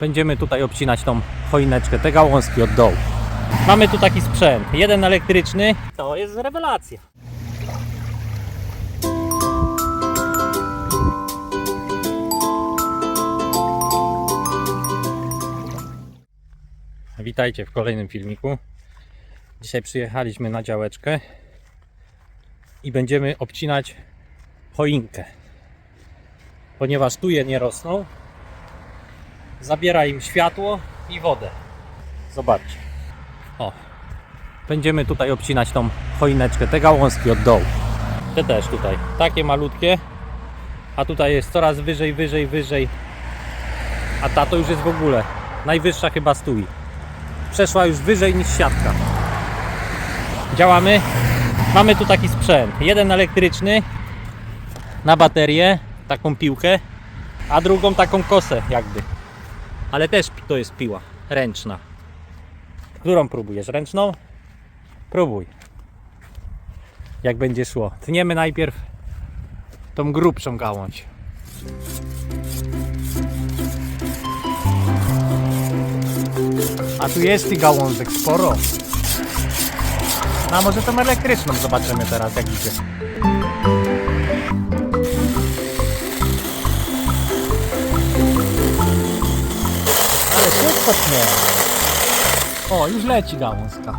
Będziemy tutaj obcinać tą choineczkę, te gałązki od dołu. Mamy tu taki sprzęt, jeden elektryczny, to jest rewelacja. Witajcie w kolejnym filmiku. Dzisiaj przyjechaliśmy na działeczkę i będziemy obcinać choinkę. Ponieważ tu je nie rosną, zabiera im światło i wodę. Zobaczcie. O. Będziemy tutaj obcinać tą choineczkę, te gałązki od dołu. Te też tutaj. Takie malutkie. A tutaj jest coraz wyżej, wyżej, wyżej. A ta to już jest w ogóle najwyższa chyba stój. Przeszła już wyżej niż siatka. Działamy. Mamy tu taki sprzęt. Jeden elektryczny na baterię, taką piłkę, a drugą taką kosę jakby. Ale też to jest piła ręczna. Którą próbujesz? Ręczną? Próbuj. Jak będzie szło. Tniemy najpierw tą grubszą gałąź. A tu jest tych gałązek sporo. No, a może tą elektryczną zobaczymy teraz jak idzie. O, już leci gałązka.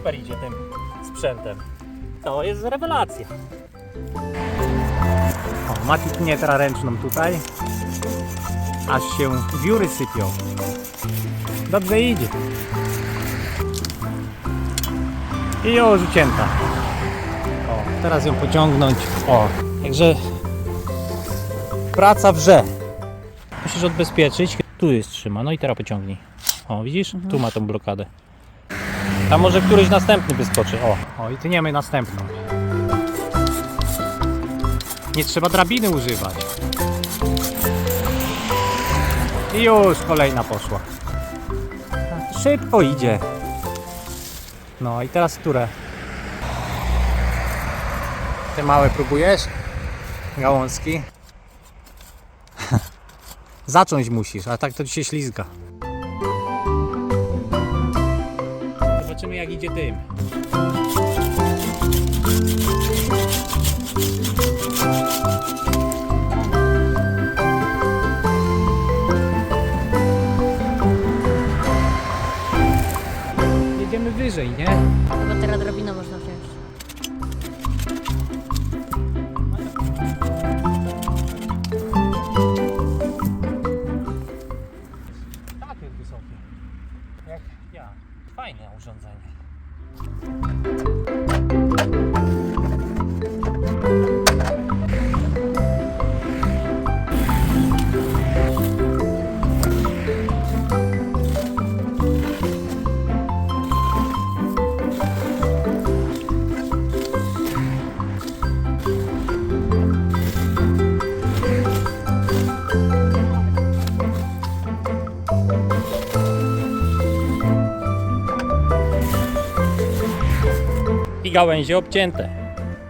Super idzie tym sprzętem. To jest rewelacja. O, Mati tnie teraz ręczną tutaj. Aż się wióry sypią. Dobrze idzie. I już ucięta. O, teraz ją pociągnąć. O, także praca wrze. Musisz odbezpieczyć. Tu jest trzyma. No i teraz pociągnij. O, widzisz? Tu ma tą blokadę. A może któryś następny wyskoczy. O, o i tniemy następną. Nie trzeba drabiny używać. I już kolejna poszła. Szybko idzie. No i teraz które? Te małe próbujesz? Gałązki? Zacząć musisz, a tak to ci się ślizga. Zobaczymy jak idzie tym. Jedziemy wyżej, nie? Chyba teraz drabinę można wziąć. Fajne urządzenie. I gałęzie obcięte.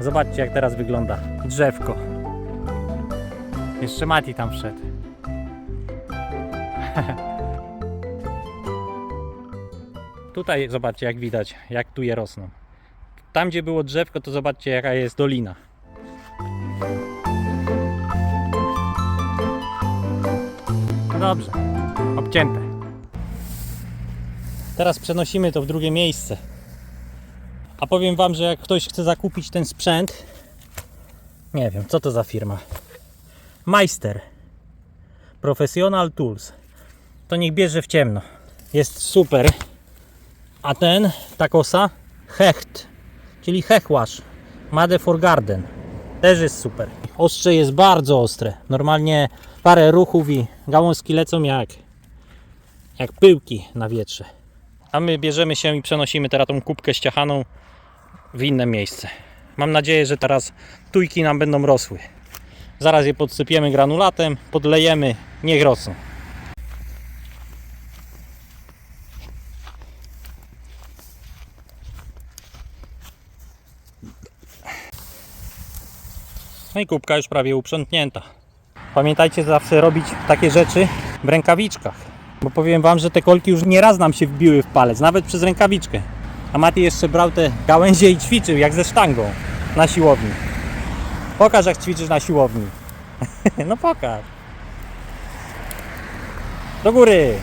Zobaczcie jak teraz wygląda drzewko. Jeszcze Mati tam wszedł. Tutaj zobaczcie jak widać, jak tu je rosną. Tam gdzie było drzewko, to zobaczcie jaka jest dolina. No dobrze, obcięte. Teraz przenosimy to w drugie miejsce. A powiem Wam, że jak ktoś chce zakupić ten sprzęt, nie wiem, co to za firma. Meister Professional Tools. To niech bierze w ciemno. Jest super. A ten, ta kosa, Hecht, czyli hechłasz. Made for Garden. Też jest super. Ostrze jest bardzo ostre. Normalnie parę ruchów i gałązki lecą jak, jak pyłki na wietrze. A my bierzemy się i przenosimy teraz tą kubkę ściachaną w inne miejsce. Mam nadzieję, że teraz tujki nam będą rosły. Zaraz je podsypiemy granulatem, podlejemy, niech rosną. No i kubka już prawie uprzątnięta. Pamiętajcie zawsze robić takie rzeczy w rękawiczkach. Bo powiem Wam, że te kolki już nie raz nam się wbiły w palec, nawet przez rękawiczkę. A Mati jeszcze brał te gałęzie i ćwiczył, jak ze sztangą na siłowni. Pokaż, jak ćwiczysz na siłowni. no pokaż. Do góry.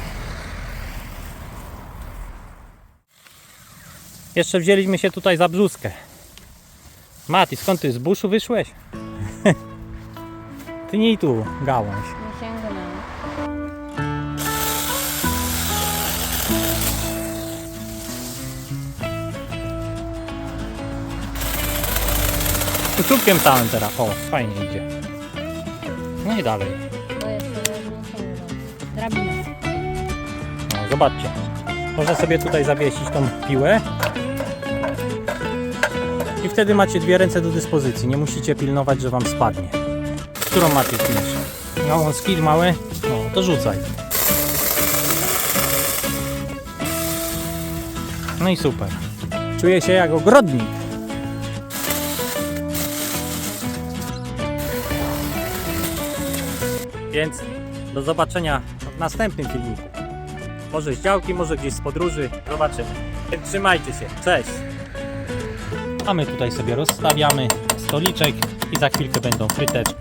Jeszcze wzięliśmy się tutaj za brzuskę. Mati, skąd ty z buszu wyszłeś? ty nie tu gałąź. Tu czubkiem całym teraz. O, fajnie idzie. No i dalej. Sięgnę. Drabina. No, zobaczcie. Można sobie tutaj zawiesić tą piłę. I wtedy macie dwie ręce do dyspozycji. Nie musicie pilnować, że wam spadnie. Którą macie pilniejszą? Gałązki małe? No, to rzucaj. No i super. Czuję się jak ogrodnik. Więc do zobaczenia w następnym filmiku. Może z działki, może gdzieś z podróży. Zobaczymy. Trzymajcie się. Cześć. A my tutaj sobie rozstawiamy stoliczek i za chwilkę będą fryteczki.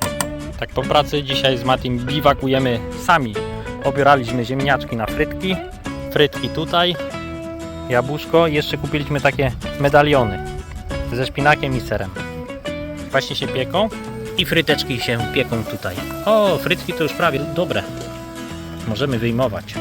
Tak po pracy dzisiaj z Matim biwakujemy sami. Obieraliśmy ziemniaczki na frytki. Frytki tutaj. Jabłuszko. I jeszcze kupiliśmy takie medaliony ze szpinakiem i serem. Właśnie się pieką. I fryteczki się pieką tutaj. O, frytki to już prawie dobre. Możemy wyjmować.